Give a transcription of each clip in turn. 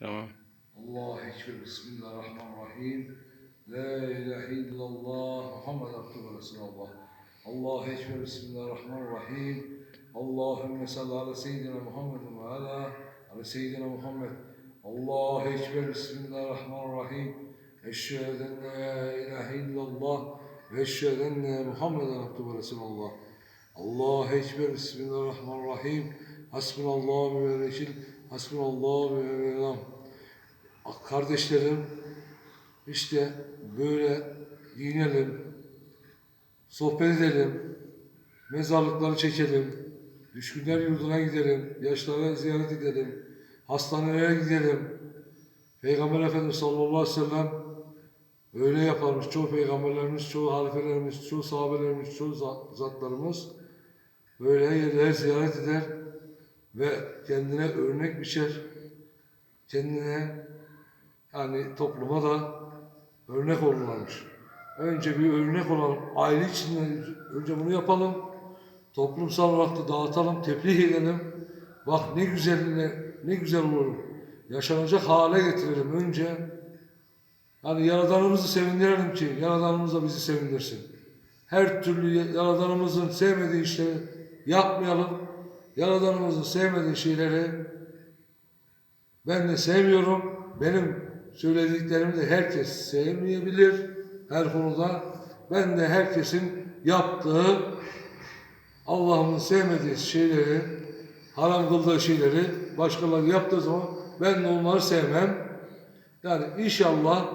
تمام. الله يشفي. بسم الله الرحمن الرحيم. لا إله إلا الله. محمد عبده رسول الله. الله يشفي. بسم الله الرحمن الرحيم. اللهم صل على سيدنا محمد وعلى على سيدنا محمد. الله يشفي. بسم الله الرحمن الرحيم. أشهد أن لا إله إلا الله. وأشهد أن محمدا عبده رسول الله. الله يشفي. بسم الله الرحمن الرحيم. Hasbunallahu ve vekil, hasbunallahu ve velam. Kardeşlerim, işte böyle giyinelim, sohbet edelim, mezarlıkları çekelim, düşkünler yurduna gidelim, yaşlara ziyaret edelim, hastanelere gidelim. Peygamber Efendimiz sallallahu aleyhi ve sellem öyle yaparmış. Çoğu peygamberlerimiz, çoğu halifelerimiz, çoğu sahabelerimiz, çoğu za- zatlarımız böyle yerler ziyaret eder ve kendine örnek biçer. Kendine yani topluma da örnek olurlarmış. Önce bir örnek olalım. Aile içinde önce bunu yapalım. Toplumsal olarak da dağıtalım, tebliğ edelim. Bak ne güzel ne, ne güzel olur. Yaşanacak hale getirelim önce. Hani Yaradanımızı sevindirelim ki Yaradanımız da bizi sevindirsin. Her türlü Yaradanımızın sevmediği işleri yapmayalım. Yaradanımızın sevmediği şeyleri ben de sevmiyorum. Benim söylediklerimi de herkes sevmeyebilir her konuda. Ben de herkesin yaptığı Allah'ın sevmediği şeyleri, haram kıldığı şeyleri başkaları yaptığı zaman ben de onları sevmem. Yani inşallah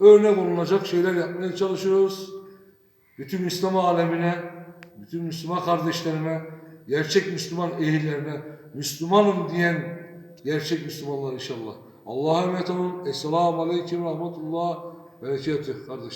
örnek olunacak şeyler yapmaya çalışıyoruz. Bütün İslam alemine, bütün Müslüman kardeşlerime, gerçek Müslüman ehillerine, Müslümanım diyen gerçek Müslümanlar inşallah. Allah'a emanet olun. Esselamu Aleyküm ve Rahmetullah. Berekatüh kardeş.